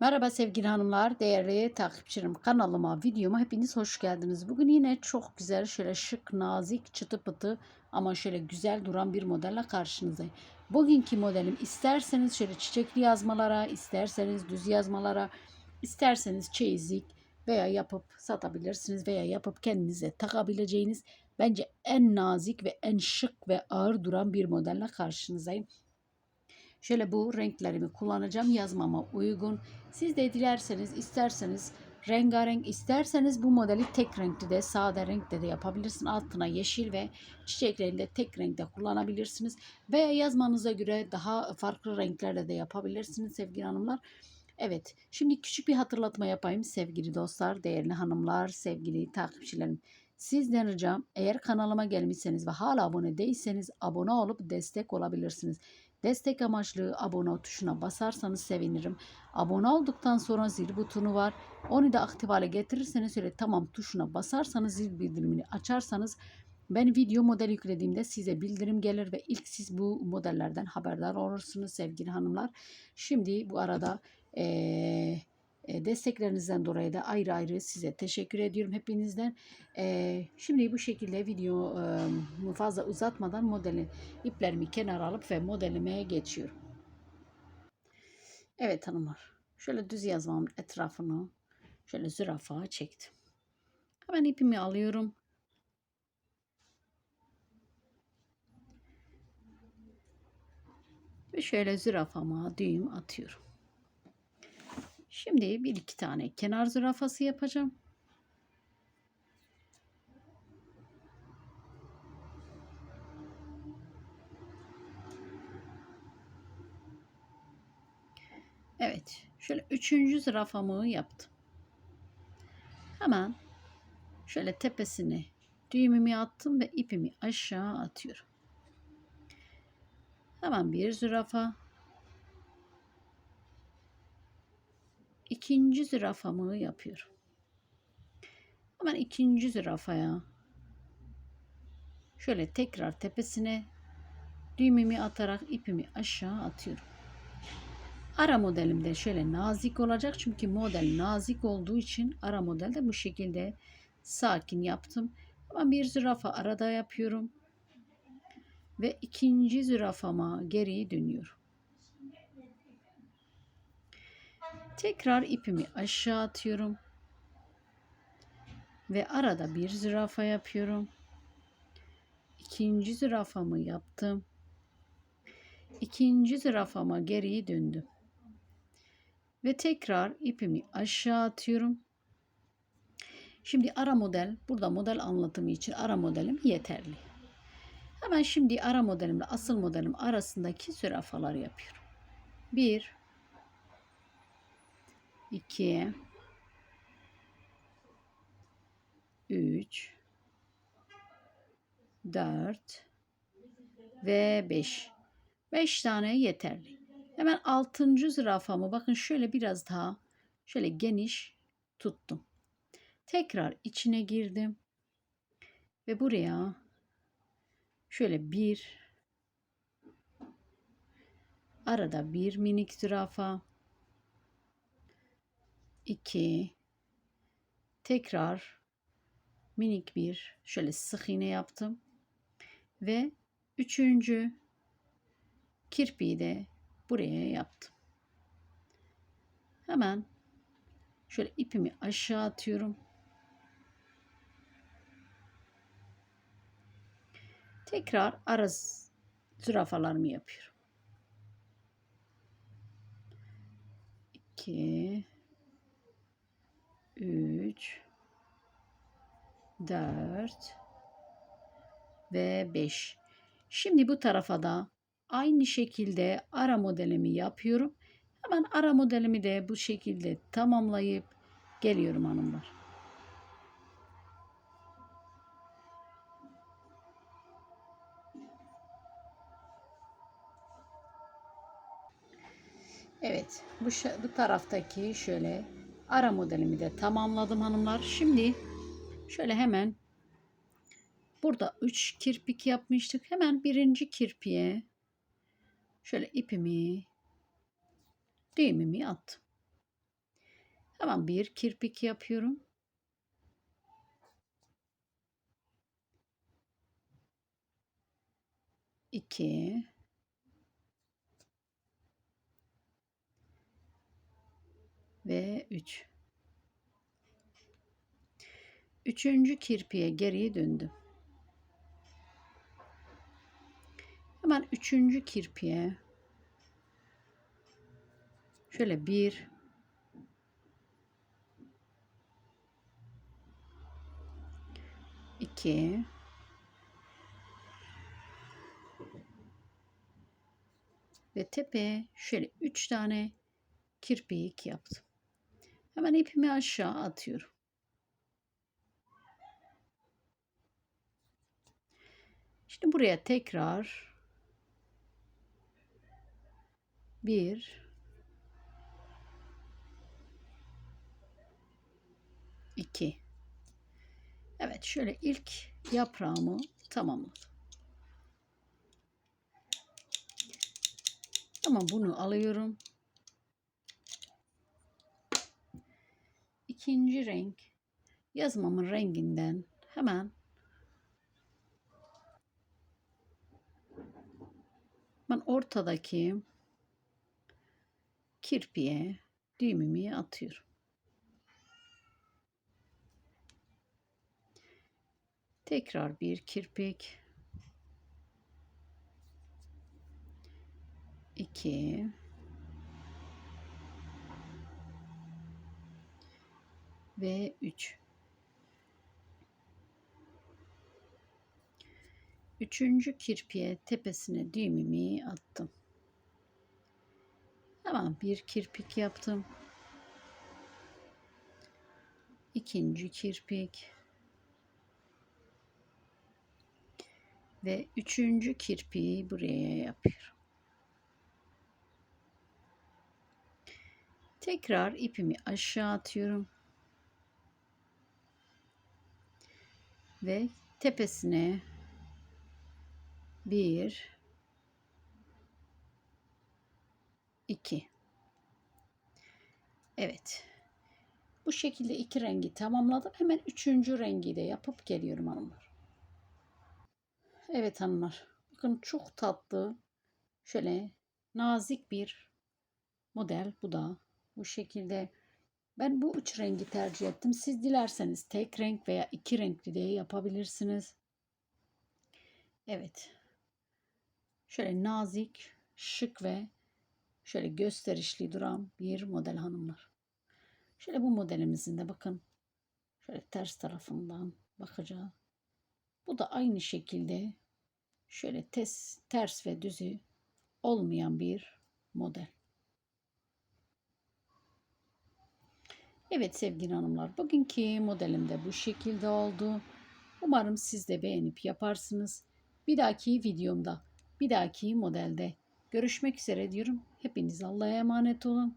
Merhaba sevgili hanımlar, değerli takipçilerim. Kanalıma, videoma hepiniz hoş geldiniz. Bugün yine çok güzel, şöyle şık, nazik, çıtı pıtı ama şöyle güzel duran bir modelle karşınızdayım. Bugünkü modelim isterseniz şöyle çiçekli yazmalara, isterseniz düz yazmalara, isterseniz çeyizlik veya yapıp satabilirsiniz veya yapıp kendinize takabileceğiniz bence en nazik ve en şık ve ağır duran bir modelle karşınızdayım. Şöyle bu renklerimi kullanacağım yazmama uygun. Siz de dilerseniz isterseniz rengarenk isterseniz bu modeli tek renkli de sade renkte de yapabilirsiniz. Altına yeşil ve çiçeklerini de tek renkte kullanabilirsiniz. Veya yazmanıza göre daha farklı renklerle de yapabilirsiniz sevgili hanımlar. Evet şimdi küçük bir hatırlatma yapayım sevgili dostlar, değerli hanımlar, sevgili takipçilerim. Sizden ricam eğer kanalıma gelmişseniz ve hala abone değilseniz abone olup destek olabilirsiniz. Destek amaçlı abone tuşuna basarsanız sevinirim. Abone olduktan sonra zil butonu var. Onu da aktif hale getirirseniz öyle tamam tuşuna basarsanız zil bildirimini açarsanız ben video model yüklediğimde size bildirim gelir ve ilk siz bu modellerden haberdar olursunuz sevgili hanımlar. Şimdi bu arada eee e, desteklerinizden dolayı da ayrı ayrı size teşekkür ediyorum hepinizden. Şimdi bu şekilde video e, fazla uzatmadan modeli iplerimi kenara alıp ve modelime geçiyorum. Evet hanımlar. Şöyle düz yazmamın etrafını şöyle zürafa çektim. Hemen ipimi alıyorum. Ve şöyle zürafama düğüm atıyorum. Şimdi bir iki tane kenar zürafası yapacağım. Evet. Şöyle üçüncü zürafamı yaptım. Hemen şöyle tepesine düğümümü attım ve ipimi aşağı atıyorum. Hemen bir zürafa ikinci zürafamı yapıyorum. Hemen ikinci zürafaya şöyle tekrar tepesine düğümümü atarak ipimi aşağı atıyorum. Ara modelimde şöyle nazik olacak çünkü model nazik olduğu için ara modelde bu şekilde sakin yaptım. Ama bir zürafa arada yapıyorum ve ikinci zürafama geri dönüyorum. Tekrar ipimi aşağı atıyorum. Ve arada bir zürafa yapıyorum. İkinci zürafamı yaptım. İkinci zürafama geri döndüm. Ve tekrar ipimi aşağı atıyorum. Şimdi ara model, burada model anlatımı için ara modelim yeterli. Hemen şimdi ara modelimle asıl modelim arasındaki zürafalar yapıyorum. 1 2 3 4 ve 5. 5 tane yeterli. Hemen 6. zürafamı bakın şöyle biraz daha şöyle geniş tuttum. Tekrar içine girdim. Ve buraya şöyle bir arada bir minik zürafa 2 tekrar minik bir şöyle sık iğne yaptım ve üçüncü kirpiği de buraya yaptım. Hemen şöyle ipimi aşağı atıyorum. Tekrar ara zürafalarımı yapıyorum. 2 3 4 ve 5. Şimdi bu tarafa da aynı şekilde ara modelimi yapıyorum. Hemen ara modelimi de bu şekilde tamamlayıp geliyorum hanımlar. Evet, bu, bu taraftaki şöyle ara modelimi de tamamladım hanımlar. Şimdi şöyle hemen burada 3 kirpik yapmıştık. Hemen birinci kirpiğe şöyle ipimi düğümümü attım. Hemen bir kirpik yapıyorum. İki. Ve üç. Üçüncü kirpiye geriye döndüm. Hemen üçüncü kirpiye şöyle bir iki ve tepeye şöyle üç tane kirpik yaptım. Hemen ipimi aşağı atıyorum. Şimdi buraya tekrar bir iki Evet şöyle ilk yaprağımı tamamladım. Tamam bunu alıyorum. İkinci renk yazmamın renginden hemen ben ortadaki kirpiye düğümümü atıyorum. Tekrar bir kirpik. iki ve üç. Üçüncü kirpiye tepesine düğümümü attım. Hemen bir kirpik yaptım. İkinci kirpik. Ve üçüncü kirpiği buraya yapıyorum. Tekrar ipimi aşağı atıyorum. Ve tepesine bir, iki. Evet. Bu şekilde iki rengi tamamladım. Hemen üçüncü rengi de yapıp geliyorum hanımlar. Evet hanımlar. Bakın çok tatlı. Şöyle nazik bir model. Bu da bu şekilde. Ben bu üç rengi tercih ettim. Siz dilerseniz tek renk veya iki renkli de yapabilirsiniz. Evet. Şöyle nazik, şık ve şöyle gösterişli duran bir model hanımlar. Şöyle bu modelimizin de bakın şöyle ters tarafından bakacağız. Bu da aynı şekilde şöyle tes, ters ve düzü olmayan bir model. Evet sevgili hanımlar bugünkü modelim de bu şekilde oldu. Umarım siz de beğenip yaparsınız. Bir dahaki videomda bir dahaki modelde görüşmek üzere diyorum. Hepiniz Allah'a emanet olun.